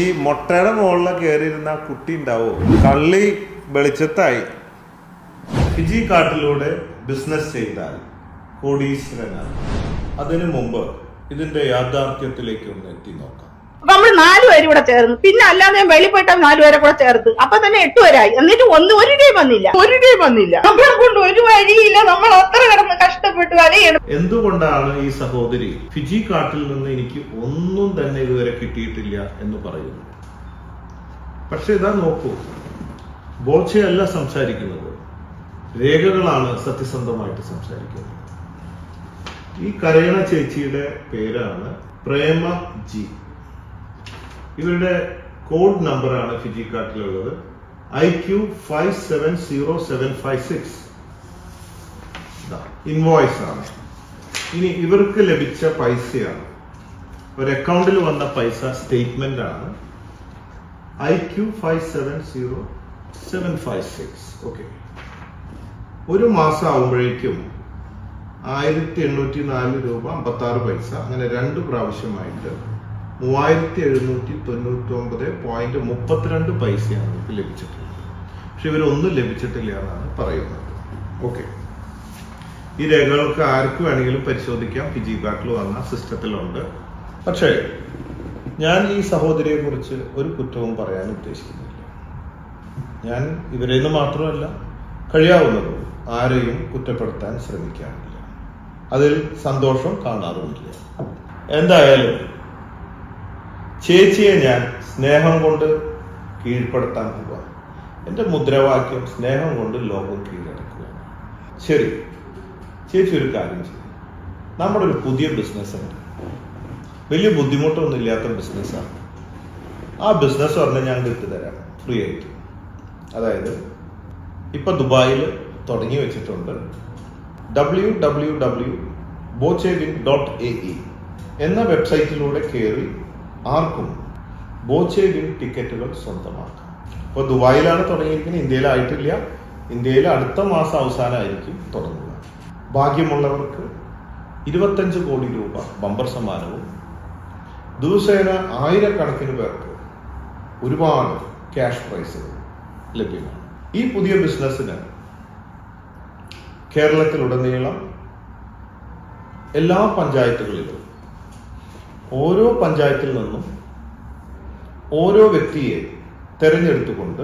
ഈ മുട്ടയുടെ മുകളിൽ കയറിയിരുന്ന ആ കുട്ടി ഉണ്ടാവോ? കള്ളി വെളിച്ചത്തായി. ഫിജി കാട്ടിലൂടെ ബിസിനസ് ചെയ്താൽ കോടീശ്വരനാണ്. അതിനു മുമ്പ് ഇതിന്റെ യാഥാർത്ഥ്യത്തിലേക്ക് ഒന്ന് എത്തി നോക്കാം. നമ്മൾ നാലുപേരും കൂടെ ചേർന്ന്. പിന്നെ അല്ലാതെ ഞാൻ വെളിപ്പെട്ട നാലുപേരെ കൂടെ ചേർത്ത്. അപ്പൊ തന്നെ എട്ട് പേരായി. എന്നിട്ട് ഒന്ന് ഒരു ടീം വന്നില്ല. ഒരു ടീം വന്നില്ല. നമ്മളെ കൊണ്ട് ഒരു വഴിയില്ല. നമ്മൾ അത്ര കിടന്ന് കഷ്ടപ്പെട്ട് വലയെടുത്തു എന്തുകൊണ്ടാണ് ഈ സഹോദരി ഫിജി കാട്ടിൽ നിന്ന് എനിക്ക് ഒന്നും തന്നെ ഇതുവരെ കിട്ടിയിട്ടില്ല എന്ന് പറയുന്നു പക്ഷെ ഇതാ നോക്കൂ. ബോച്ചയല്ല സംസാരിക്കുന്നത്. രേഖകളാണ് സത്യസന്ധമായിട്ട് സംസാരിക്കുന്നത്. ഈ കരയണ ചേച്ചിയുടെ പേരാണ് പ്രേമ ജി. ഇവരുടെ കോഡ് നമ്പറാണ് ഫിജി കാട്ടിലുള്ളത് I Q five seven zero seven five six invoice ആണ്. ഇനി ഇവർക്ക് ലഭിച്ച പൈസയാണ്. ഒരു അക്കൗണ്ടിൽ വന്ന പൈസ സ്റ്റേറ്റ്മെന്റ് ആണ്. I Q five seven zero seven five six okay ഒരു മാസം ആവുമ്പോഴേക്കും ആയിരത്തി എണ്ണൂറ്റി നാല് രൂപ അമ്പത്തി ആറ് പൈസ അങ്ങനെ രണ്ട് പ്രാവശ്യമായിട്ട് മൂവായിരത്തി എഴുന്നൂറ്റി തൊണ്ണൂറ്റി ഒമ്പത് പോയിന്റ് മുപ്പത്തിരണ്ട് പൈസയാണ് ഇവർക്ക് ലഭിച്ചിട്ടുള്ളത്. പക്ഷെ ഇവരൊന്നും ലഭിച്ചിട്ടില്ല എന്നാണ് പറയുന്നത്. ഓക്കെ ഈ രേഖകൾക്ക് ആർക്ക് വേണമെങ്കിലും പരിശോധിക്കാം. പിജി ബാക്കിൽ വന്ന സിസ്റ്റത്തിലുണ്ട്. പക്ഷേ ഞാൻ ഈ സഹോദരിയെ കുറിച്ച് ഒരു കുറ്റവും പറയാൻ ഉദ്ദേശിക്കുന്നില്ല. ഞാൻ ഇവരെ നിന്ന് മാത്രമല്ല കഴിയാവുന്നതും ആരെയും കുറ്റപ്പെടുത്താൻ ശ്രമിക്കാറില്ല. അതിൽ സന്തോഷം കാണാറുമില്ല. എന്തായാലും ചേച്ചിയെ ഞാൻ സ്നേഹം കൊണ്ട് കീഴ്പ്പെടുത്താൻ പോവാ. എന്റെ മുദ്രാവാക്യം സ്നേഹം കൊണ്ട് ലോകം കീഴടക്കുക. ശരി ചേച്ചി ഒരു കാര്യം ചെയ്യും. നമ്മുടെ ഒരു പുതിയ ബിസിനസ് ഉണ്ട് വലിയ ബുദ്ധിമുട്ടൊന്നും ഇല്ലാത്ത ബിസിനസ്സാണ്. ആ ബിസിനസ് പറഞ്ഞാൽ ഞാൻ ഇട്ട് തരാം. ഫ്രീ ആയിട്ട്. അതായത് ഇപ്പൊ ദുബായിൽ തുടങ്ങി വെച്ചിട്ടുണ്ട് W W W Bochewin dot A E. എന്ന വെബ്സൈറ്റിലൂടെ കയറി ആർക്കും ബോച്ചേവിൻ ടിക്കറ്റുകൾ സ്വന്തമാക്കാം. ഇപ്പോൾ ദുബായിലാണ് തുടങ്ങിയിരിക്കുന്നത്. ഇന്ത്യയിലായിട്ടില്ല ഇന്ത്യയിൽ അടുത്ത മാസം അവസാനമായിരിക്കും തുടങ്ങുക. ഭാഗ്യമുള്ളവർക്ക് ഇരുപത്തഞ്ച് കോടി രൂപ ബമ്പർ സമ്മാനവും ദിവസേന ആയിരക്കണക്കിന് പേർക്ക് ഒരുപാട് ക്യാഷ് പ്രൈസുകൾ ലഭ്യമാണ്. ഈ പുതിയ ബിസിനസ്സിന് കേരളത്തിലുടനീളം എല്ലാ പഞ്ചായത്തുകളിലും ഓരോ പഞ്ചായത്തിൽ നിന്നും ഓരോ വ്യക്തിയെ തെരഞ്ഞെടുത്തുകൊണ്ട്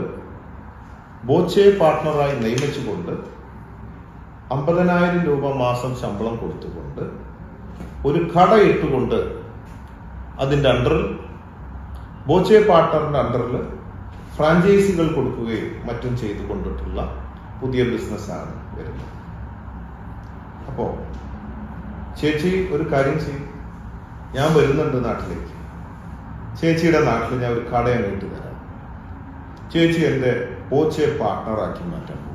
ബോച്ചെ പാർട്ട്ണറായി നിയമിച്ചുകൊണ്ട് അമ്പതിനായിരം രൂപ മാസം ശമ്പളം കൊടുത്തുകൊണ്ട് ഒരു കട ഇട്ടുകൊണ്ട് അതിന്റെ അണ്ടറിൽ ബോച്ചെ പാർട്ട്ണറിന്റെ അണ്ടറിൽ ഫ്രാഞ്ചൈസികൾ കൊടുക്കുകയും മറ്റും ചെയ്തു കൊണ്ടിട്ടുള്ള പുതിയ ബിസിനസ്സാണ് വരുന്നത്. അപ്പോൾ ചേച്ചി ഒരു കാര്യം ചെയ്യും. ഞാൻ വരുന്നുണ്ട് നാട്ടിലേക്ക്. ചേച്ചിയുടെ നാട്ടിൽ ഞാൻ ഒരു കടയാണ് അങ്ങോട്ട് തരാം. ചേച്ചി എന്റെ ബോച്ചെ പാർട്ട്ണറാക്കി മാറ്റാൻ പോകും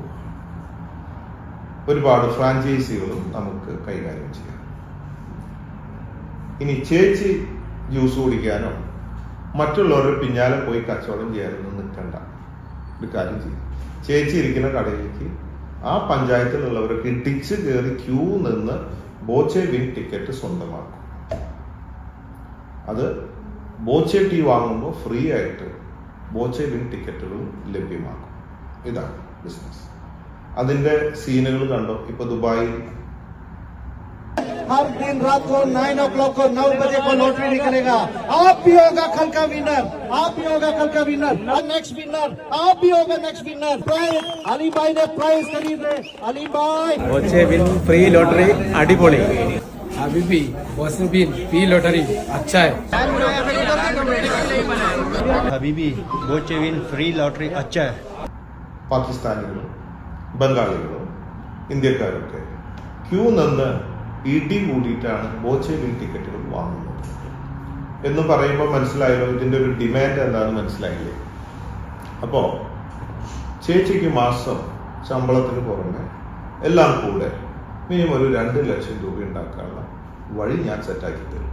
ഒരുപാട് ഫ്രാഞ്ചൈസികളും നമുക്ക് കൈകാര്യം ചെയ്യാം. ഇനി ചേച്ചി ജ്യൂസ് കുടിക്കാനോ മറ്റുള്ളവരുടെ പിന്നാലെ പോയി കച്ചവടം ചെയ്യാനൊന്നും നിൽക്കണ്ട. ഒരു കാര്യം ചെയ്യും. ചേച്ചി ഇരിക്കുന്ന കടയിലേക്ക് ആ പഞ്ചായത്തിലുള്ളവർക്ക് ഇടിച്ച് കയറി ക്യൂ നിന്ന് ബോച്ചെ വിൻ ടിക്കറ്റ് സ്വന്തമാക്കും. അത് ബോച്ചെ ടീ വാങ്ങുമ്പോൾ ഫ്രീ ആയിട്ട് ബോച്ചെ വിൻ ടിക്കറ്റുകളും ലഭ്യമാക്കും ഇതാണ് ബിസിനസ് അതിന്റെ സീനുകൾ കണ്ടോ ഇപ്പൊ ദുബായിൽ हर दिन रात को नाइन ओ क्लॉक को नौ बजे को लॉटरी निकलेगा आप भी होगा कल का विनर आप भी होगा कल का विनर नेक्स्ट विनर आप भी होगा नेक्स्ट विनर प्राइज अली भाई ने प्राइज खरीद रहे अली भाई ബോച്ചെ വിൻ ഫ്രീ ഹബീബി ബോസ്ബീൻ പി ലോട്ടറി അച്ചായ ഹബീബി ബോച്ചെവിൻ ഫ്രീ ലോട്ടറി അച്ചായ പാകിസ്ഥാനികളും ബംഗാളികളും ഇന്ത്യക്കാരൊക്കെ ക്യൂ നിന്ന് ഇടി കൂടിയിട്ടാണ് ബോച്ചെവിൻ ടിക്കറ്റുകൾ വാങ്ങുന്നത്. എന്ന് പറയുമ്പോൾ മനസ്സിലായല്ലോ ഇതിന്റെ ഒരു ഡിമാൻഡ് എന്താണെന്ന് മനസ്സിലായില്ലേ? അപ്പോൾ ചേച്ചിക്ക് മാസം ശമ്പളത്തിന് പുറമെ എല്ലാം കൂടെ മിനിമം ഒരു രണ്ട് ലക്ഷം രൂപ ഉണ്ടാക്കാനുള്ള വഴി ഞാൻ സെറ്റാക്കി തരും.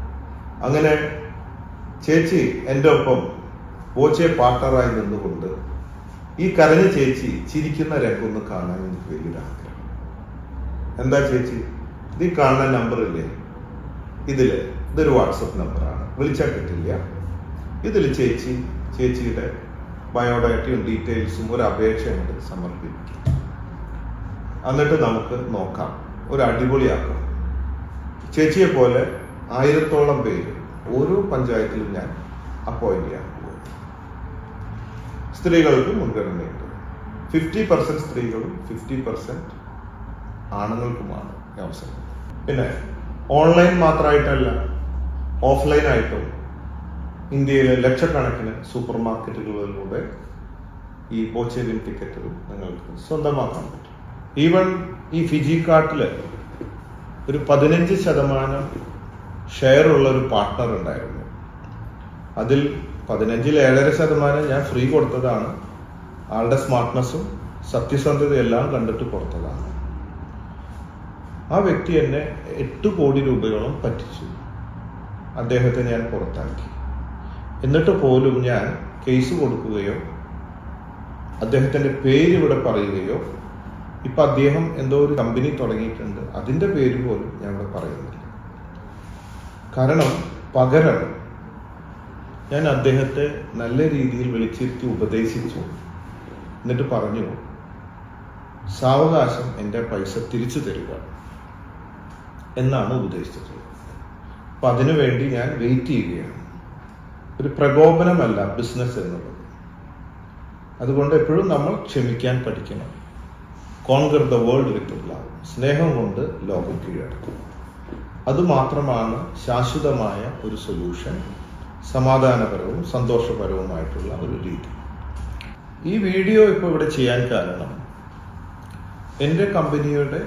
അങ്ങനെ ചേച്ചി എന്റെ ഒപ്പം ബോച്ചെ പാർട്ണറായി നിന്നുകൊണ്ട് ഈ കരഞ്ഞ ചേച്ചി ചിരിക്കുന്ന രംഗമൊന്ന് കാണാൻ എനിക്ക് വലിയൊരു ആഗ്രഹം. എന്താ ചേച്ചി? ഇത് ഈ കാണുന്ന നമ്പർ ഇല്ലേ? ഇതിൽ ഇതൊരു വാട്സപ്പ് നമ്പറാണ് വിളിച്ചാൽ കിട്ടില്ല. ഇതിൽ ചേച്ചി ചേച്ചിയുടെ ബയോഡാറ്റയും ഡീറ്റെയിൽസും ഒരു അപേക്ഷ കൂടി സമർപ്പിക്കും. എന്നിട്ട് നമുക്ക് നോക്കാം. ഒരു അടിപൊളിയാക്കണം ചേച്ചിയെ പോലെ ആയിരത്തോളം പേര് ഓരോ പഞ്ചായത്തിലും ഞാൻ അപ്പോയിന്റ് ചെയ്യാൻ പോകും സ്ത്രീകൾക്ക് മുൻഗണനയുണ്ട്. ഫിഫ്റ്റി പെർസെന്റ് സ്ത്രീകളും ഫിഫ്റ്റി പെർസെന്റ് ആണുങ്ങൾക്കുമാണ് അവസരം. പിന്നെ ഓൺലൈൻ മാത്രമായിട്ടല്ല ഓഫ്ലൈനായിട്ടും ഇന്ത്യയിലെ ലക്ഷക്കണക്കിന് സൂപ്പർ മാർക്കറ്റുകളിലൂടെ ഈ ബോച്ചേവിൻ ടിക്കറ്റുകൾ നിങ്ങൾക്ക് സ്വന്തമാക്കാൻ പറ്റും. ഈവൻ ഈ ഫിജി കാട്ടിൽ ഒരു പതിനഞ്ച് ശതമാനം ഷെയർ ഉള്ള ഒരു പാർട്ട്ണർ ഉണ്ടായിരുന്നു. അതിൽ പതിനഞ്ചിൽ ഏഴര ശതമാനം ഞാൻ ഫ്രീ കൊടുത്തതാണ്. ആളുടെ സ്മാർട്ട്നെസ്സും സത്യസന്ധതയും എല്ലാം കണ്ടിട്ട് കൊടുത്തതാണ്. ആ വ്യക്തി എന്നെ എട്ട് കോടി രൂപയോളം പറ്റിച്ചു. അദ്ദേഹത്തെ ഞാൻ പുറത്താക്കി. എന്നിട്ട് പോലും ഞാൻ കേസ് കൊടുക്കുകയോ അദ്ദേഹത്തിന്റെ പേര് ഇവിടെ പറയുകയോ ഇപ്പൊ അദ്ദേഹം എന്തോ ഒരു കമ്പനി തുടങ്ങിയിട്ടുണ്ട്. അതിന്റെ പേര് പോലും ഞാൻ ഇവിടെ പറയുന്നില്ല. കാരണം പകരം ഞാൻ അദ്ദേഹത്തെ നല്ല രീതിയിൽ വിളിച്ചിരുത്തി ഉപദേശിച്ചു. എന്നിട്ട് പറഞ്ഞു സാവകാശം എന്റെ പൈസ തിരിച്ചു തരിക എന്നാണ് ഉപദേശിച്ചത് അപ്പൊ അതിനുവേണ്ടി ഞാൻ വെയിറ്റ് ചെയ്യുകയാണ്. ഒരു പ്രകോപനമല്ല ബിസിനസ് എന്നുള്ളത്. അതുകൊണ്ട് എപ്പോഴും നമ്മൾ ക്ഷമിക്കാൻ പഠിക്കണം. Conquer the world with love സ്നേഹം കൊണ്ട് ലോകം കീഴടക്കും. അതുമാത്രമാണ് ശാശ്വതമായ ഒരു സൊല്യൂഷൻ സമാധാനപരവും സന്തോഷപരവുമായിട്ടുള്ള ഒരു രീതി. ഈ വീഡിയോ ഇപ്പോൾ ഇവിടെ ചെയ്യാൻ കാരണം എന്റെ കമ്പനിയുടെ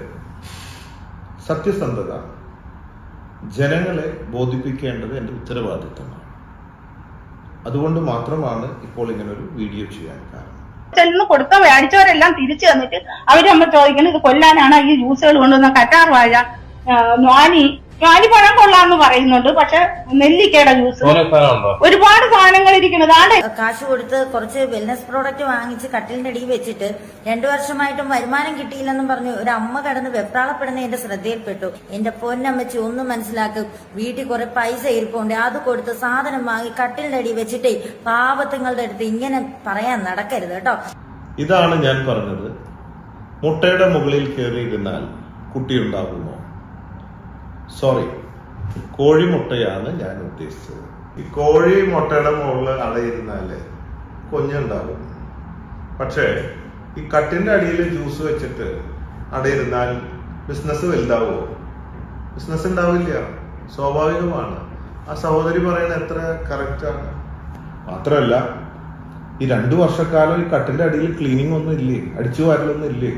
സത്യസന്ധത ജനങ്ങളെ ബോധിപ്പിക്കേണ്ടത് എന്റെ ഉത്തരവാദിത്തമാണ്. അതുകൊണ്ട് മാത്രമാണ് ഇപ്പോൾ ഇങ്ങനൊരു വീഡിയോ ചെയ്യാൻ കാരണം. ചെന്ന് കൊടുത്ത മേടിച്ചവരെല്ലാം തിരിച്ചു തന്നിട്ട് അവർ നമ്മൾ ചോദിക്കുന്നത് ഇത് കൊല്ലാനാണ്? ഈ ജ്യൂസുകൾ കൊണ്ടുവന്ന കറ്റാർ വാഴ ആ, ഞാനി ഞാനി പഴം കൊള്ളാന്ന് പറയുന്നുണ്ട് പക്ഷെ നെല്ലിക്കയുടെ ജ്യൂസ്. ഒരുപാട് സാധനങ്ങൾ ഇരിക്കുന്നത് ആണ്ട് കാശ് കൊടുത്ത് കുറച്ച് വെൽനസ് പ്രോഡക്റ്റ് വാങ്ങിച്ച് കട്ടിലിന്റെ അടിയിൽ വെച്ചിട്ട് രണ്ടു വർഷമായിട്ടും വരുമാനം കിട്ടിയില്ലെന്നും പറഞ്ഞു ഒരു അമ്മ കടന്ന് വെപ്രാളപ്പെടുന്ന എന്റെ ശ്രദ്ധയിൽപ്പെട്ടു. എന്റെ പൊന്നമ്മച്ചി ഒന്നും മനസ്സിലാക്കും വീട്ടിൽ കുറെ പൈസ ഇരിപ്പുണ്ട്. അത് കൊടുത്ത് സാധനം വാങ്ങി കട്ടിലിന്റെ അടിയിൽ വെച്ചിട്ടേ പാവത്തുങ്ങളുടെ അടുത്ത് ഇങ്ങനെ പറയാൻ നടക്കരുത് കേട്ടോ. ഇതാണ് ഞാൻ പറഞ്ഞത്. മുട്ടയുടെ മുകളിൽ കയറിയിരുന്നാൽ കുട്ടിയുണ്ടാകുമോ സോറി കോഴിമുട്ടയാണ് ഞാൻ ഉദ്ദേശിച്ചത്. ഈ കോഴി മുട്ടയുടെ മുകളിൽ അടയിരുന്നാൽ കുഞ്ഞുണ്ടാകും പക്ഷേ ഈ കട്ടിന്റെ അടിയിൽ ജ്യൂസ് വെച്ചിട്ട് അടയിരുന്നാൽ ബിസിനസ് വലുതാവുമോ ബിസിനസ് ഉണ്ടാവില്ല. സ്വാഭാവികമാണ്. ആ സഹോദരി പറയുന്നത് എത്ര കറക്റ്റാണ് മാത്രമല്ല ഈ രണ്ടു വർഷക്കാലം ഈ കട്ടിന്റെ അടിയിൽ ക്ലീനിങ് ഒന്നും ഇല്ലേ? അടിച്ചു വാരലൊന്നും ഇല്ലേ?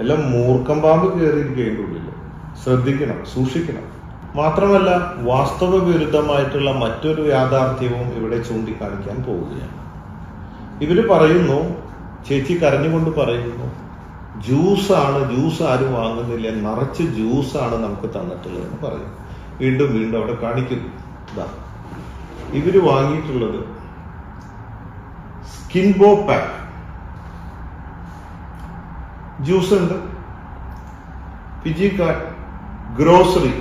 എല്ലാം മൂർക്കം പാമ്പ് കയറിയിരിക്കുകയും ഉള്ളിൽ ശ്രദ്ധിക്കണം സൂക്ഷിക്കണം. മാത്രമല്ല വാസ്തവ വിരുദ്ധമായിട്ടുള്ള മറ്റൊരു യാഥാർത്ഥ്യവും ഇവിടെ ചൂണ്ടിക്കാണിക്കാൻ പോവുകയാണ്. ഇവർ പറയുന്നു ചേച്ചി കരഞ്ഞുകൊണ്ട് പറയുന്നു ജ്യൂസാണ് ജ്യൂസ് ആരും വാങ്ങുന്നില്ല നിറച്ച് ജ്യൂസാണ് നമുക്ക് തന്നിട്ടുള്ളത് എന്ന് പറയും വീണ്ടും വീണ്ടും അവിടെ കാണിക്കുന്നു. ഇതാ ഇവർ വാങ്ങിയിട്ടുള്ളത് സ്കിൻബോ പാക്ക്. ജ്യൂസ് ഉണ്ട് ഫിജി grocery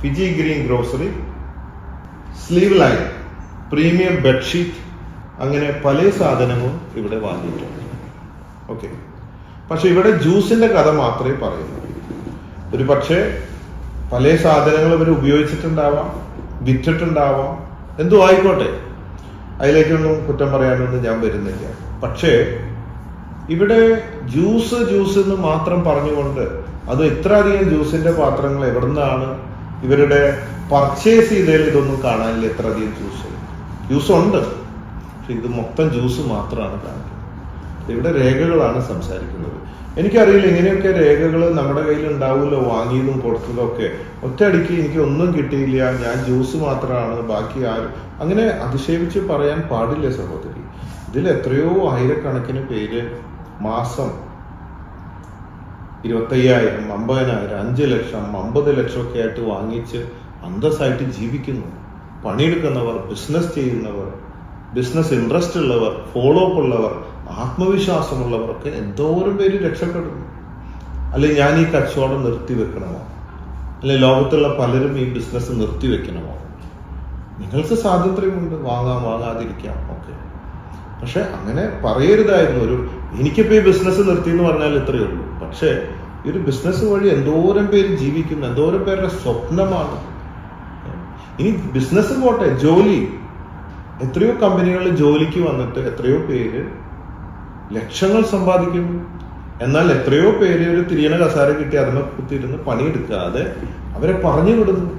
Fiji green grocery sleeve line premium bedsheet അങ്ങനെ പല സാധനങ്ങളും ഇവിടെ വാങ്ങിയിട്ടുണ്ട്. ഓക്കെ പക്ഷെ ഇവിടെ ജ്യൂസിന്റെ കഥ മാത്രമേ പറയുന്നു ഒരു പക്ഷേ പല സാധനങ്ങൾ ഇവർ ഉപയോഗിച്ചിട്ടുണ്ടാവാം വിറ്റിട്ടുണ്ടാവാം. എന്തോ ആയിക്കോട്ടെ. അതിലേക്കൊന്നും കുറ്റം പറയാനൊന്നും ഞാൻ വരുന്നില്ല. പക്ഷേ ഇവിടെ ജ്യൂസ് ജ്യൂസ് എന്ന് മാത്രം പറഞ്ഞുകൊണ്ട് അത് എത്ര അധികം ജ്യൂസിന്റെ പാത്രങ്ങൾ എവിടുന്നാണ് ഇവരുടെ പർച്ചേസ് ചെയ്തതിൽ ഇതൊന്നും കാണാനില്ല എത്ര അധികം ജ്യൂസ്. ജ്യൂസ് ഉണ്ട് പക്ഷെ ഇത് മൊത്തം ജ്യൂസ് മാത്രമാണ് കാണിക്കുന്നത്. ഇവിടെ രേഖകളാണ് സംസാരിക്കുന്നത്. എനിക്കറിയില്ല ഇങ്ങനെയൊക്കെ രേഖകൾ നമ്മുടെ കയ്യിൽ ഉണ്ടാവുമല്ലോ വാങ്ങിയതും കൊടുത്തതും ഒക്കെ. ഒറ്റയടിക്ക് എനിക്ക് ഒന്നും കിട്ടിയില്ല ഞാൻ ജ്യൂസ് മാത്രമാണ് ബാക്കി ആരും. അങ്ങനെ അതിശയിച്ച് പറയാൻ പാടില്ല സഹോദരി. ഇതിൽ എത്രയോ ആയിരക്കണക്കിന് പേര് മാസം ഇരുപത്തയ്യായിരം അമ്പതിനായിരം അഞ്ച് ലക്ഷം അമ്പത് ലക്ഷം ഒക്കെ ആയിട്ട് വാങ്ങിച്ച് അന്തസ്സായിട്ട് ജീവിക്കുന്നു. പണിയെടുക്കുന്നവർ ബിസിനസ് ചെയ്യുന്നവർ ബിസിനസ് ഇൻട്രസ്റ്റ് ഉള്ളവർ ഫോളോ അപ്പ് ഉള്ളവർ ആത്മവിശ്വാസമുള്ളവർക്ക് എന്തോരം പേര് രക്ഷപ്പെടുന്നു. അല്ലെ ഞാൻ ഈ കച്ചവടം നിർത്തി വെക്കണമോ? അല്ലെ ലോകത്തുള്ള പലരും ഈ ബിസിനസ് നിർത്തി വെക്കണമോ? നിങ്ങൾക്ക് സ്വാതന്ത്ര്യമുണ്ട് വാങ്ങാം വാങ്ങാതിരിക്കാം ഓക്കെ. പക്ഷെ അങ്ങനെ പറയരുതായിരുന്നു. ഒരു എനിക്കിപ്പോ ഈ ബിസിനസ് നിർത്തി എന്ന് പറഞ്ഞാൽ ഇത്രയേ ഉള്ളൂ. പക്ഷേ ഈ ഒരു ബിസിനസ് വഴി എന്തോരം പേര് ജീവിക്കുന്നു എന്തോരം പേരുടെ സ്വപ്നമാണ്. ഇനി ബിസിനസ് പോട്ടെ ജോലി. എത്രയോ കമ്പനികളിൽ ജോലിക്ക് വന്നിട്ട് എത്രയോ പേര് ലക്ഷങ്ങൾ സമ്പാദിക്കുന്നു എന്നാൽ എത്രയോ പേര് ഒരു തിരിയണ കസാര കിട്ടി അതിനെ കുത്തിയിരുന്ന് പണിയെടുക്കാതെ അവരെ പറഞ്ഞു വിടുന്നു.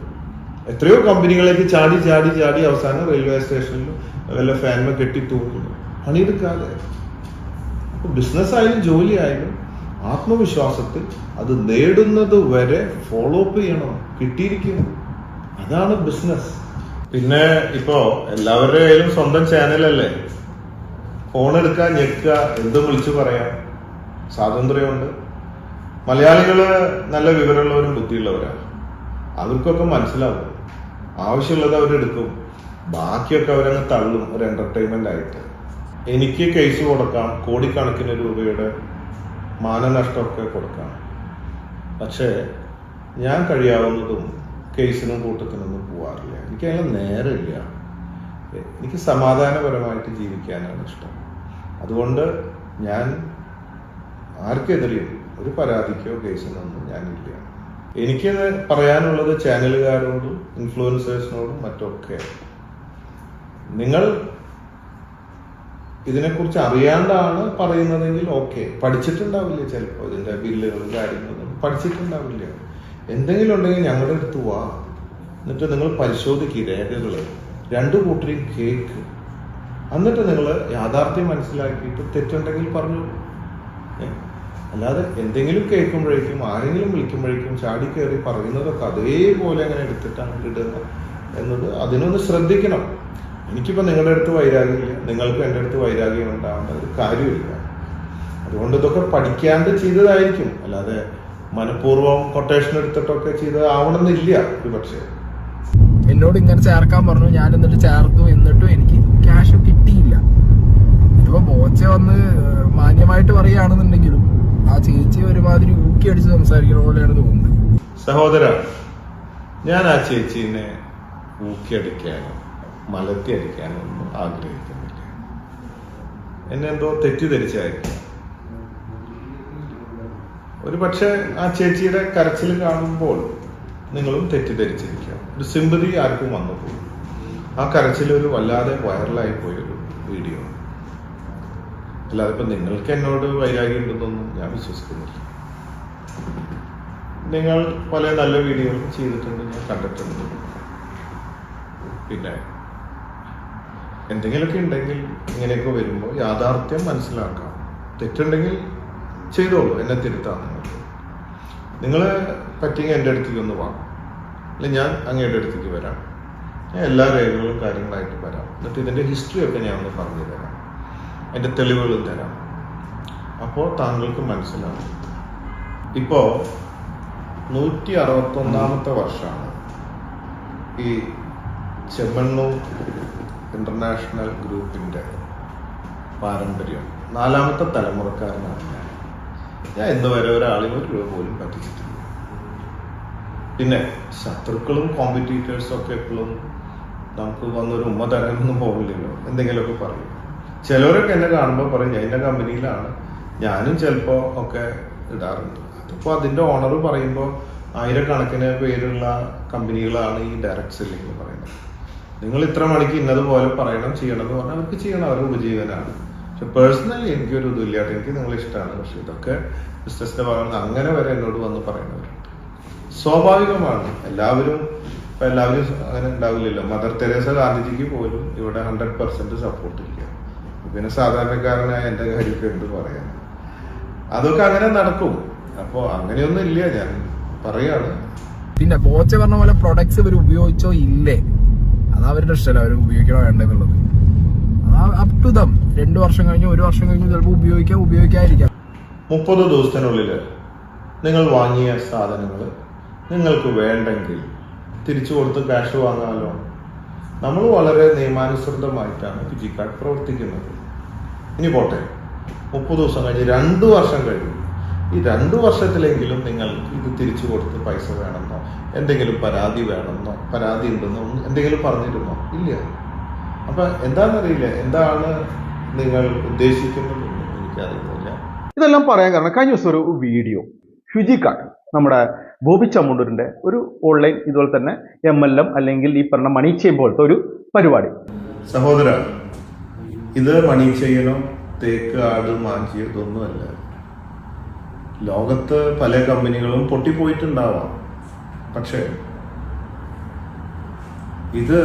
എത്രയോ കമ്പനികളിലേക്ക് ചാടി ചാടി ചാടി അവസാനം റെയിൽവേ സ്റ്റേഷനിൽ വല്ല ഫാൻമ കെട്ടി തൂക്കുന്നു പണിയെടുക്കാതെ. അപ്പൊ ബിസിനസ് ആയാലും ജോലി ആയാലും ആത്മവിശ്വാസത്തിൽ അത് നേടുന്നത് വരെ ഫോളോ അപ്പ് ചെയ്യണം കിട്ടിയിരിക്കുന്നു അതാണ് ബിസിനസ്. പിന്നെ ഇപ്പോ എല്ലാവരുടെ കയ്യിലും സ്വന്തം ചാനലല്ലേ ഫോൺ എടുക്കുക ഞെക്കുക എന്തും വിളിച്ചു പറയാം. സ്വാതന്ത്ര്യമുണ്ട്. മലയാളികൾ നല്ല വിവരമുള്ളവരും ബുദ്ധിയുള്ളവരാണ്. അവർക്കൊക്കെ മനസ്സിലാവും. ആവശ്യമുള്ളത് അവരെടുക്കും. ബാക്കിയൊക്കെ അവരങ്ങ് തള്ളും ഒരു എന്റർടൈൻമെന്റ് ആയിട്ട്. എനിക്ക് കേസ് കൊടുക്കാം. കോടിക്കണക്കിന് രൂപയുടെ മാനനഷ്ടമൊക്കെ കൊടുക്കാം. പക്ഷേ ഞാൻ കഴിയാവുന്നതും കേസിനും കൂട്ടത്തിനൊന്നും പോവാറില്ല. എനിക്ക് അതിന് നേരമില്ല. എനിക്ക് സമാധാനപരമായിട്ട് ജീവിക്കാനാണ് ഇഷ്ടം. അതുകൊണ്ട് ഞാൻ ആർക്കെതിരെയും ഒരു പരാതിക്കോ കേസിനൊന്നും ഞാനില്ല. എനിക്ക് പറയാനുള്ളത് ചാനലുകാരോടും ഇൻഫ്ലുവൻസേഴ്സിനോടും മറ്റൊക്കെ. നിങ്ങൾ ഇതിനെക്കുറിച്ച് അറിയാണ്ടാണ് പറയുന്നതെങ്കിൽ ഓക്കെ. പഠിച്ചിട്ടുണ്ടാവില്ല ചിലപ്പോൾ ഇതിന്റെ ബില്ലുകളും കാര്യങ്ങളും പഠിച്ചിട്ടുണ്ടാവില്ല. എന്തെങ്കിലും ഉണ്ടെങ്കിൽ ഞങ്ങളുടെ അടുത്ത് വാ. എന്നിട്ട് നിങ്ങൾ പരിശോധിക്കുക രേഖകൾ രണ്ടു കൂട്ടരെയും കേക്ക്. എന്നിട്ട് നിങ്ങൾ യാഥാർത്ഥ്യം മനസ്സിലാക്കിയിട്ട് തെറ്റുണ്ടെങ്കിൽ പറഞ്ഞു? അല്ലാതെ എന്തെങ്കിലും കേൾക്കുമ്പോഴേക്കും ആരെങ്കിലും വിളിക്കുമ്പോഴേക്കും ചാടി കയറി പറയുന്നതൊക്കെ അതേപോലെ അങ്ങനെ എടുത്തിട്ടാണ് ഇടുക എന്നത് അതിനൊന്ന് ശ്രദ്ധിക്കണം. എനിക്കിപ്പോ നിങ്ങളുടെ അടുത്ത് വൈരാഗ്യമില്ല നിങ്ങൾക്ക് എന്റെ അടുത്ത് വൈരാഗ്യം ഉണ്ടാവേണ്ട ഒരു കാര്യമില്ല. അതുകൊണ്ട് ഇതൊക്കെ പഠിക്കാണ്ട് ചെയ്തതായിരിക്കും. അല്ലാതെ മനഃപൂർവം കൊട്ടേഷൻ എടുത്തിട്ടൊക്കെ ചെയ്തതാവണമെന്നില്ല ഒരു പക്ഷേ എന്നോട് ഇങ്ങനെ ചേർക്കാൻ പറഞ്ഞു. ഞാൻ എന്നിട്ട് ചേർത്തു. എന്നിട്ടും എനിക്ക് ക്യാഷ് കിട്ടിയില്ല. ഇതിപ്പോ ബോച്ച വന്ന് മാന്യമായിട്ട് പറയുകയാണെന്നുണ്ടെങ്കിലും ആ ചേച്ചി ഒരുമാതിരി ഊക്കി അടിച്ച് സംസാരിക്കുന്ന പോലെയാണ് തോന്നുന്നത്. സഹോദര ഞാൻ ആ ചേച്ചീനെ ഊക്കിയടിക്കാനോ മലത്തി അടിക്കാനൊന്നും ആഗ്രഹിക്കുന്നില്ല. എന്നെ എന്തോ തെറ്റിദ്ധരിച്ചായിരിക്കും. ഒരു പക്ഷേ ആ ചേച്ചിയുടെ കരച്ചിൽ കാണുമ്പോൾ നിങ്ങളും തെറ്റിദ്ധരിച്ചിരിക്കാം. ഒരു സിമ്പതി ആർക്കും വന്നു പോകും ആ കരച്ചിൽ ഒരു വല്ലാതെ വൈറലായി പോയൊരു വീഡിയോ. അല്ലാതെ ഇപ്പൊ നിങ്ങൾക്ക് എന്നോട് വൈരാഗ്യം ഉണ്ടെന്നൊന്നും ഞാൻ വിശ്വസിക്കുന്നില്ല. നിങ്ങൾ പല നല്ല വീഡിയോകളും ചെയ്തിട്ടുണ്ട് ഞാൻ കണ്ടിട്ടുണ്ട്. പിന്നെ എന്തെങ്കിലുമൊക്കെ ഉണ്ടെങ്കിൽ ഇങ്ങനെയൊക്കെ വരുമ്പോൾ യാഥാർത്ഥ്യം മനസ്സിലാക്കാം. തെറ്റുണ്ടെങ്കിൽ ചെയ്തോളൂ എന്നെ തിരുത്താം നിങ്ങൾക്ക്. നിങ്ങൾ പറ്റിയെങ്കിൽ എന്റെ അടുത്തേക്ക് ഒന്ന് വാ. അല്ലെ ഞാൻ അങ്ങയുടെ അടുത്തേക്ക് വരാം. ഞാൻ എല്ലാ രേഖകളും കാര്യങ്ങളായിട്ട് വരാം. എന്നിട്ട് ഇതിന്റെ ഹിസ്റ്ററി ഒക്കെ ഞാൻ ഒന്ന് പറഞ്ഞു തരാം. അതിന്റെ തെളിവുകളും തരാം. അപ്പോൾ താങ്കൾക്ക് മനസ്സിലാവും. ഇപ്പോൾ നൂറ്റി അറുപത്തൊന്നാമത്തെ വർഷമാണ് ഈ ചെമ്മണ്ണൂർ ഇന്റർനാഷണൽ ഗ്രൂപ്പിന്റെ പാരമ്പര്യം. നാലാമത്തെ തലമുറക്കാരനാണ് ഞാൻ. ഞാൻ ഇന്നുവരെ ഒരാളിന് ഒരു രൂപ പോലും പറ്റിച്ചിട്ടില്ല. പിന്നെ ശത്രുക്കളും കോമ്പറ്റീറ്റേഴ്സും ഒക്കെ എപ്പോഴും നമുക്ക് വന്നൊരു ഉമ്മ തരാനൊന്നും പോകില്ലല്ലോ എന്തെങ്കിലുമൊക്കെ പറയും. ചിലവരൊക്കെ എന്നെ കാണുമ്പോൾ പറയും ഞാൻ എന്റെ കമ്പനിയിലാണ്. ഞാനും ചിലപ്പോൾ ഒക്കെ ഇടാറുണ്ട്. അതിപ്പോൾ അതിന്റെ ഓണർ പറയുമ്പോൾ ആയിരക്കണക്കിന് പേരുള്ള കമ്പനികളാണ് ഈ ഡയറക്ട് സെല്ലിംഗ് പറയുന്നത്. നിങ്ങൾ ഇത്ര മണിക്ക് ഇന്നതുപോലെ പറയണം ചെയ്യണം എന്ന് പറഞ്ഞാൽ അവർക്ക് ചെയ്യണം അവരുടെ ഉപജീവനാണ്. പക്ഷെ പേഴ്സണലി എനിക്കൊരു ഇതില്ല എനിക്ക് നിങ്ങൾ ഇഷ്ടമാണ്. പക്ഷെ ഇതൊക്കെ ബിസിനസിന്റെ ഭാഗമാണ് അങ്ങനെ വരെ എന്നോട് വന്ന് പറയുന്നവരുണ്ട്. സ്വാഭാവികമാണ്. എല്ലാവരും ഇപ്പൊ എല്ലാവരും അങ്ങനെ ഉണ്ടാവില്ലല്ലോ. മദർ തെരേസ ഗാന്ധിജിക്ക് പോലും ഇവിടെ ഹൺഡ്രഡ് പെർസെന്റ് സപ്പോർട്ട് ഇല്ല. പിന്നെ സാധാരണക്കാരനായ എന്റെ കാര്യമൊക്കെ എന്ത് പറയാൻ? അതൊക്കെ അങ്ങനെ നടക്കും. അപ്പോ അങ്ങനെയൊന്നും ഇല്ല. ഞാൻ പറയാണ്. പിന്നെ ബോച്ച പറഞ്ഞ പോലെ പ്രൊഡക്ട്സ് ഇവർ ഉപയോഗിച്ചോ? ഇല്ലേ? അത് അവരുടെ ഇഷ്ടമല്ല അവർ ഉപയോഗിക്കണോ വേണ്ടെന്നുള്ളത്. അപ് ടു ദം രണ്ടു വർഷം കഴിഞ്ഞ് ഒരു വർഷം കഴിഞ്ഞ് ചിലപ്പോൾ ഉപയോഗിക്കാം ഉപയോഗിക്കാതിരിക്കാം. മുപ്പത് ദിവസത്തിനുള്ളിൽ നിങ്ങൾ വാങ്ങിയ സാധനങ്ങൾ നിങ്ങൾക്ക് വേണ്ടെങ്കിൽ തിരിച്ചു കൊടുത്ത് ക്യാഷ് വാങ്ങാമല്ലോ നമ്മൾ വളരെ നിയമാനുസൃതമായിട്ടാണ് കാർഡ് പ്രവർത്തിക്കുന്നത്. ഇനി പോട്ടെ. മുപ്പത് ദിവസം കഴിഞ്ഞ് രണ്ട് വർഷം കഴിഞ്ഞു ഈ രണ്ടു വർഷത്തിലെങ്കിലും നിങ്ങൾ ഇത് തിരിച്ചു കൊടുത്ത് പൈസ വേണമെന്നോ എന്തെങ്കിലും പരാതി വേണമെന്നോ പരാതി ഉണ്ടെന്നോ എന്തെങ്കിലും പറഞ്ഞിരുന്നോ? ഇല്ല. അപ്പൊ എന്താണെന്നറിയില്ല. എന്താണ് നിങ്ങൾ ഉദ്ദേശിക്കുന്നത് എനിക്കറിയില്ല ഇതെല്ലാം പറയാൻ കാരണം കഴിഞ്ഞ ദിവസം ഒരു വീഡിയോ ഹ്യുജി കാർഡ് നമ്മുടെ ബോബി ചമ്മണ്ടൂരിന്റെ ഒരു ഓൺലൈൻ ഇതുപോലെ തന്നെ എം എൽ എം അല്ലെങ്കിൽ ഈ പറഞ്ഞ മണി ചെയ്യും പോലത്തെ ഒരു പരിപാടി. സഹോദര ഇത് മണി ചെയ്യണം തേക്ക് ആട് മാഞ്ചി ഇതൊന്നുമല്ല ലോകത്ത് പല കമ്പനികളും പൊട്ടിപ്പോയിട്ടുണ്ടാവാം. പക്ഷേ ഇത്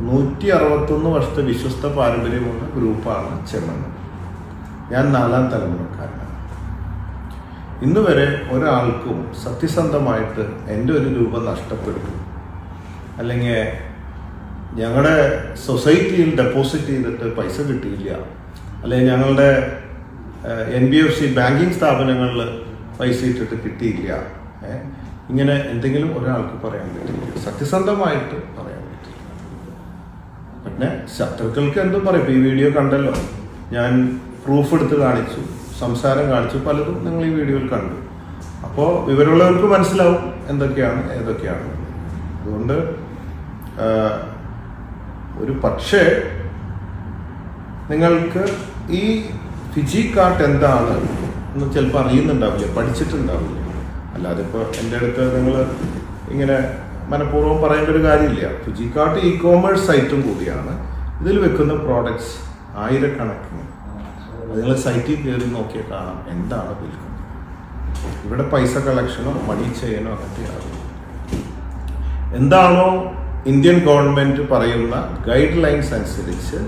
നൂറ്റി അറുപത്തൊന്ന് വർഷത്തെ വിശ്വസ്ത പാരമ്പര്യമുള്ള ഗ്രൂപ്പാണ് ചെമ്മണ്ണ് ഞാൻ നാലാം തലമുറക്കാരനാണ്. ഇന്ന് വരെ ഒരാൾക്കും സത്യസന്ധമായിട്ട് എന്റെ ഒരു രൂപ നഷ്ടപ്പെട്ടു അല്ലെങ്കിൽ ഞങ്ങളുടെ സൊസൈറ്റിയിൽ ഡെപ്പോസിറ്റ് ചെയ്തിട്ട് പൈസ കിട്ടിയില്ല. അല്ലെങ്കിൽ ഞങ്ങളുടെ N B F C banking സ്ഥാപനങ്ങളിൽ പൈസ ഇട്ടിട്ട് കിട്ടിയില്ല? ഇങ്ങനെ എന്തെങ്കിലും ഒരാൾക്ക് പറയാൻ പറ്റില്ല. സത്യസന്ധമായിട്ട് പറയാൻ പറ്റില്ല. പിന്നെ ശത്രുക്കൾക്ക് എന്തും പറയും. ഈ വീഡിയോ കണ്ടല്ലോ. ഞാൻ പ്രൂഫ് എടുത്ത് കാണിച്ചു. സംസാരം കാണിച്ചു. പലതും നിങ്ങൾ ഈ വീഡിയോയിൽ കണ്ടു. അപ്പോൾ വിവരമുള്ളവർക്ക് മനസ്സിലാവും എന്തൊക്കെയാണ് ഏതൊക്കെയാണ്. അതുകൊണ്ട് ഒരു പക്ഷേ നിങ്ങൾക്ക് ഈ ഫിജി കാർട്ട് എന്താണ് എന്ന് ചിലപ്പോൾ അറിയുന്നുണ്ടാവില്ല പഠിച്ചിട്ടുണ്ടാവില്ല. അല്ലാതെ ഇപ്പോൾ എന്റെ അടുത്ത് നിങ്ങൾ ഇങ്ങനെ മനഃപൂർവം പറയേണ്ട ഒരു കാര്യമില്ല. ഫുജിക്കാട്ട് ഇ കോമേഴ്സ് സൈറ്റും കൂടിയാണ്. ഇതിൽ വെക്കുന്ന പ്രോഡക്ട്സ് ആയിരക്കണക്കിന്. നിങ്ങൾ സൈറ്റിൽ കയറി നോക്കിയാൽ കാണാം എന്താണ് വിൽക്കുന്നത് ഇവിടെ പൈസ കളക്ഷനോ മണി ചെയ്യാനോ അങ്ങനത്തെ ആവില്ല എന്താണോ ഇന്ത്യൻ ഗവൺമെന്റ് പറയുന്ന ഗൈഡ് ലൈൻസ് അനുസരിച്ച്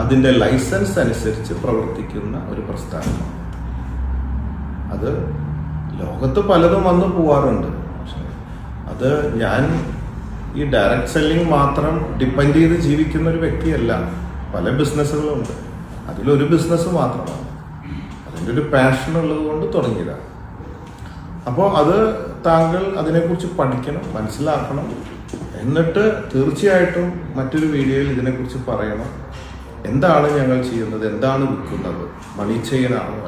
അതിന്റെ ലൈസൻസ് അനുസരിച്ച് പ്രവർത്തിക്കുന്ന ഒരു പ്രസ്ഥാനമാണ്. അത് ലോകത്ത് പലതും വന്നു പോവാറുണ്ട്. അത് ഞാൻ ഈ ഡയറക്റ്റ് സെല്ലിംഗ് മാത്രം ഡിപ്പെൻഡ് ചെയ്ത് ജീവിക്കുന്ന ഒരു വ്യക്തിയല്ല. പല ബിസിനസ്സുകളുണ്ട് അതിലൊരു ബിസിനസ് മാത്രമാണ്. അതിന്റെ ഒരു പാഷൻ ഉള്ളത് കൊണ്ട് തുടങ്ങിയതാണ് അപ്പോൾ അത് താങ്കൾ അതിനെക്കുറിച്ച് പഠിക്കണം മനസ്സിലാക്കണം. എന്നിട്ട് തീർച്ചയായിട്ടും മറ്റൊരു വീഡിയോയിൽ ഇതിനെക്കുറിച്ച് പറയണം. എന്താണ് ഞങ്ങൾ ചെയ്യുന്നത്? എന്താണ് വിൽക്കുന്നത്? മണി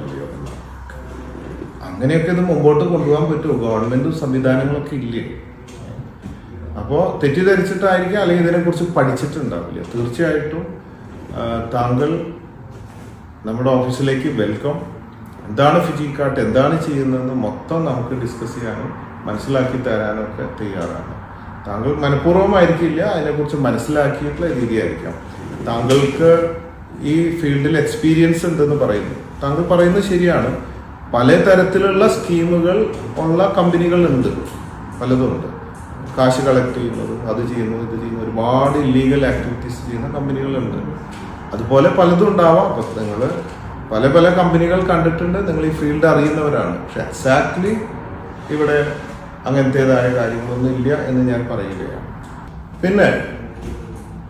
അല്ലയോ എന്ന്. അങ്ങനെയൊക്കെ ഇത് മുമ്പോട്ട് കൊണ്ടുപോകാൻ പറ്റുമോ? ഗവൺമെന്റ് സംവിധാനങ്ങളൊക്കെ ഇല്ലേ? അപ്പോൾ തെറ്റിദ്ധരിച്ചിട്ടായിരിക്കും അല്ലെങ്കിൽ ഇതിനെക്കുറിച്ച് പഠിച്ചിട്ടുണ്ടാവില്ല. തീർച്ചയായിട്ടും താങ്കൾ നമ്മുടെ ഓഫീസിലേക്ക് വെൽക്കം. എന്താണ് ഫിജി കാർട്ട് എന്താണ് ചെയ്യുന്നതെന്ന് മൊത്തം നമുക്ക് ഡിസ്കസ് ചെയ്യാനും മനസ്സിലാക്കി തരാനും ഒക്കെ തയ്യാറാണ്. താങ്കൾ മനഃപൂർവമായിരിക്കില്ല അതിനെക്കുറിച്ച് മനസ്സിലാക്കിയിട്ടുള്ള രീതിയായിരിക്കാം. താങ്കൾക്ക് ഈ ഫീൽഡിൽ എക്സ്പീരിയൻസ് ഉണ്ടെന്ന് പറയുന്നു. താങ്കൾ പറയുന്നത് ശരിയാണ്. പല തരത്തിലുള്ള സ്കീമുകൾ ഉള്ള കമ്പനികളുണ്ട്. പലതുമുണ്ട് കാശ് കളക്ട് ചെയ്യുന്നത് അത് ചെയ്യുന്നത് ഇത് ചെയ്യുന്നത് ഒരുപാട് ഇല്ലീഗൽ ആക്ടിവിറ്റീസ് ചെയ്യുന്ന കമ്പനികളുണ്ട്. അതുപോലെ പലതും ഉണ്ടാവാം. അപ്പം നിങ്ങൾ പല പല കമ്പനികൾ കണ്ടിട്ടുണ്ട്. നിങ്ങൾ ഈ ഫീൽഡ് അറിയുന്നവരാണ്. പക്ഷെ എക്സാക്ട്ലി ഇവിടെ അങ്ങനത്തേതായ കാര്യങ്ങളൊന്നും ഇല്ല എന്ന് ഞാൻ പറയുകയാണ്. പിന്നെ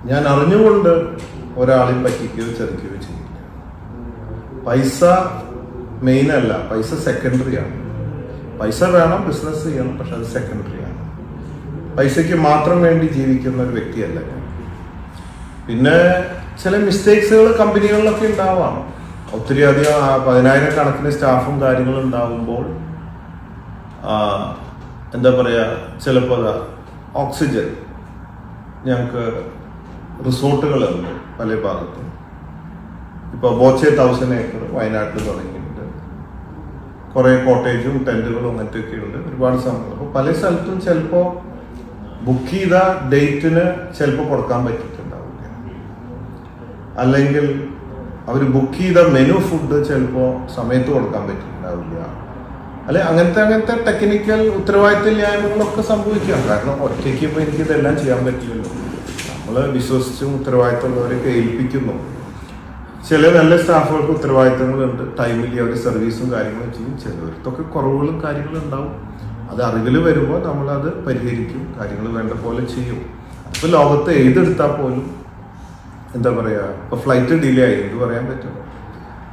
ഞാൻ അറിഞ്ഞുകൊണ്ട് ഒരാളെ പറ്റിക്കുകയോ ചതിക്കുകയോ ചെയ്യില്ല. പൈസ മെയിൻ അല്ല പൈസ സെക്കൻഡറി ആണ്. പൈസ വേണം ബിസിനസ് ചെയ്യണം പക്ഷെ അത് സെക്കൻഡറി ആണ്. പൈസയ്ക്ക് മാത്രം വേണ്ടി ജീവിക്കുന്ന ഒരു വ്യക്തിയല്ല പിന്നെ ചില മിസ്റ്റേക്സുകൾ കമ്പനികളിലൊക്കെ ഉണ്ടാവാം. ഒത്തിരി അധികം പതിനായിരക്കണക്കിന് പതിനായിരം കണക്കിന് സ്റ്റാഫും കാര്യങ്ങളും ഉണ്ടാവുമ്പോൾ ആ, എന്താ പറയുക ചിലപ്പോൾ ഓക്സിജൻ ഞങ്ങൾക്ക് റിസോർട്ടുകളുണ്ട് പല ഭാഗത്തും. ഇപ്പോൾ ബോച്ചെ തൗസൻഡ് ഏക്കർ വയനാട്ടിൽ തുടങ്ങിയിട്ടുണ്ട് കുറേ കോട്ടേജും ടെന്റുകളും മറ്റൊക്കെ ഉണ്ട് ഒരുപാട് സംഭവം അപ്പോൾ പല സ്ഥലത്തും ചിലപ്പോൾ ബുക്ക് ചെയ്ത ഡേറ്റിന് ചിലപ്പോൾ കൊടുക്കാൻ പറ്റിയിട്ടുണ്ടാവില്ല. അല്ലെങ്കിൽ അവർ ബുക്ക് ചെയ്ത മെനു ഫുഡ് ചിലപ്പോൾ സമയത്ത് കൊടുക്കാൻ പറ്റിയിട്ടുണ്ടാവില്ല. അല്ലെ അങ്ങനത്തെ അങ്ങനത്തെ ടെക്നിക്കൽ ഉത്തരവാദിത്തമില്ലായ്മകളൊക്കെ സംഭവിക്കാം. കാരണം ഒറ്റയ്ക്ക് ഇപ്പോൾ എനിക്ക് ഇതെല്ലാം ചെയ്യാൻ പറ്റില്ലല്ലോ. നമ്മൾ വിശ്വസിച്ചും ഉത്തരവാദിത്തമുള്ളവരൊക്കെ ഏൽപ്പിക്കുന്നു. ചില നല്ല സ്റ്റാഫുകൾക്ക് ഉത്തരവാദിത്തങ്ങളുണ്ട്. ടൈമിൽ അവർ സർവീസും കാര്യങ്ങളും ചെയ്യും. ചിലവർക്കൊക്കെ കുറവുകളും കാര്യങ്ങളും ഉണ്ടാവും. അത് അറിവിൽ വരുമ്പോൾ നമ്മളത് പരിഹരിക്കും കാര്യങ്ങൾ വേണ്ട പോലെ ചെയ്യും. അപ്പോൾ ലോകത്ത് ഏതെടുത്താൽ പോലും എന്താ പറയുക ഇപ്പോൾ ഫ്ലൈറ്റ് ഡിലേ ആയി എന്ത് പറയാൻ പറ്റും?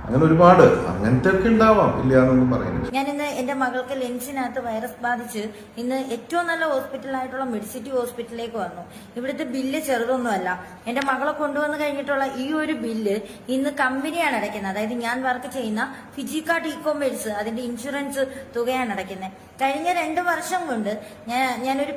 അങ്ങനെ ഒരുപാട്. അങ്ങനത്തെ ഒക്കെ ഉണ്ടാവാം. ഇല്ല എന്നൊന്നും പറയുന്നില്ല. ഞാൻ ഇന്ന് എന്റെ മകൾക്ക് ലെൻസിനകത്ത് വൈറസ് ബാധിച്ച് ഇന്ന് ഏറ്റവും നല്ല ഹോസ്പിറ്റലായിട്ടുള്ള മെഡിസിറ്റി ഹോസ്പിറ്റലിലേക്ക് വന്നു. ഇവിടുത്തെ ബില്ല് ചെറുതൊന്നുമല്ല. എന്റെ മകളെ കൊണ്ടുവന്ന് കഴിഞ്ഞിട്ടുള്ള ഈ ഒരു ബില്ല് ഇന്ന് കമ്പനിയാണ് അടയ്ക്കുന്നത്. അതായത് ഞാൻ വർക്ക് ചെയ്യുന്ന ഫിജിക്കാർട്ട് ഇ കോമേഴ്സ് അതിന്റെ ഇൻഷുറൻസ് തുകയാണ് അടയ്ക്കുന്നത്. കഴിഞ്ഞ രണ്ട് വർഷം കൊണ്ട് ഞാൻ ഞാനൊരു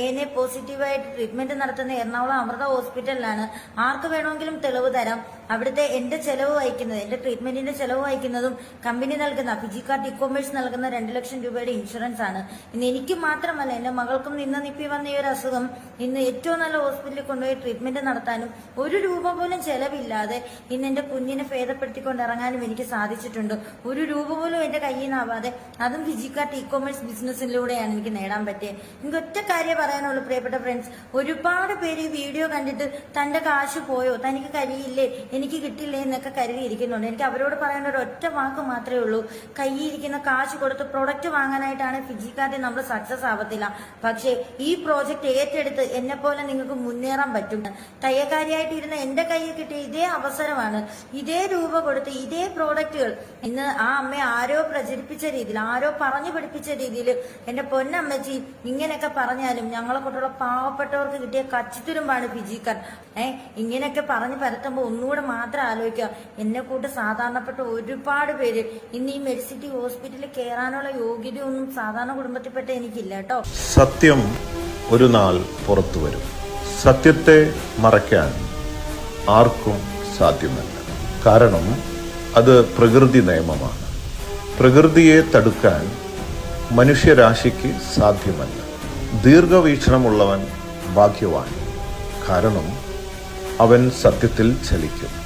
എൻ എ പോസിറ്റീവായിട്ട് ട്രീറ്റ്മെന്റ് നടത്തുന്ന എറണാകുളം അമൃത ഹോസ്പിറ്റലിലാണ് ആർക്ക് വേണമെങ്കിലും തെളിവ് തരാം. അവിടുത്തെ എന്റെ ചെലവ് വഹിക്കുന്നത് എന്റെ ട്രീറ്റ്മെന്റിന്റെ ചെലവ് വഹിക്കുന്നതും കമ്പനി നൽകുന്ന ഫിജി കാർഡ് ഇക്കോമേഴ്സ് നൽകുന്ന രണ്ട് ലക്ഷം രൂപയുടെ ഇൻഷുറൻസ് ആണ്. ഇന്ന് എനിക്ക് മാത്രമല്ല എന്റെ മകൾക്കും നിന്ന് നിപ്പി വന്ന ഈ ഒരു അസുഖം ഇന്ന് ഏറ്റവും നല്ല ഹോസ്പിറ്റലിൽ കൊണ്ടുപോയി ട്രീറ്റ്മെന്റ് നടത്താനും ഒരു രൂപ പോലും ചെലവില്ലാതെ ഇന്ന് എന്റെ കുഞ്ഞിനെ ഭേദപ്പെടുത്തിക്കൊണ്ട് ഇറങ്ങാനും എനിക്ക് സാധിച്ചിട്ടുണ്ട്. ഒരു രൂപ പോലും എന്റെ കയ്യിൽ നിന്നാവാതെ അതും ഫിജി ഇ കോമേഴ്സ് ബിസിനസ്സിലൂടെയാണ് എനിക്ക് നേടാൻ പറ്റിയത് എനിക്ക് ഒറ്റ കാര്യം പറയാനുള്ളൂ പ്രിയപ്പെട്ട ഫ്രണ്ട്സ് ഒരുപാട് പേര് ഈ വീഡിയോ കണ്ടിട്ട് തന്റെ കാശ് പോയോ? തനിക്ക് കഴിയില്ലേ എനിക്ക് കിട്ടില്ലേ എന്നൊക്കെ കരുതി ഇരിക്കുന്നുണ്ട് എനിക്ക് അവരോട് പറയാൻ ഒരു ഒറ്റ വാക്ക് മാത്രമേ ഉള്ളൂ. കയ്യിരിക്കുന്ന കാശ് കൊടുത്ത് പ്രൊഡക്റ്റ് വാങ്ങാനായിട്ടാണ് ഫിജിക്കാതെ നമ്മൾ സക്സസ് ആവത്തില്ല. പക്ഷേ ഈ പ്രോജക്റ്റ് ഏറ്റെടുത്ത് എന്നെ പോലെ നിങ്ങൾക്ക് മുന്നേറാൻ പറ്റും. തയ്യക്കാരിയായിട്ട് ഇരുന്ന എന്റെ കയ്യിൽ കിട്ടിയ ഇതേ അവസരമാണ്. ഇതേ രൂപ കൊടുത്ത് ഇതേ പ്രോഡക്റ്റുകൾ ഇന്ന് ആ അമ്മയെ ആരോ പ്രചരിപ്പിച്ച രീതിയിൽ ആരോ പറഞ്ഞു പഠിപ്പിച്ച രീതിയിൽ എന്റെ പൊന്നമ്മച്ചി ഇങ്ങനെയൊക്കെ പറഞ്ഞാലും ഞങ്ങളെ കൂട്ടുള്ള പാവപ്പെട്ടവർക്ക് കിട്ടിയ കച്ചിത്തുരുമ്പാണ് ഫിജിക്കാർ ഏ ഇങ്ങനെയൊക്കെ പറഞ്ഞ് പരത്തുമ്പോൾ ഒന്നുകൂടെ മാത്രം ആലോചിക്കുക. എന്നെ കൂട്ട് സാധാരണപ്പെട്ട ഒരുപാട് പേര് ഇന്ന് ഈ മെഡിസിറ്റി ഹോസ്പിറ്റലിൽ കയറാനുള്ള യോഗ്യതയൊന്നും സാധാരണ കുടുംബത്തിൽപ്പെട്ട എനിക്കില്ല കേട്ടോ. സത്യം ഒരു നാൾ പുറത്തു വരും. സത്യത്തെ മറയ്ക്കാൻ ആർക്കും സാധ്യമല്ല. കാരണം അത് പ്രകൃതി നിയമമാണ്. പ്രകൃതിയെ തടുക്കാൻ മനുഷ്യരാശിക്ക് സാധ്യമല്ല. ദീർഘവീക്ഷണമുള്ളവൻ ഭാഗ്യവാൻ. കാരണം അവൻ സത്യത്തിൽ ചലിക്കും.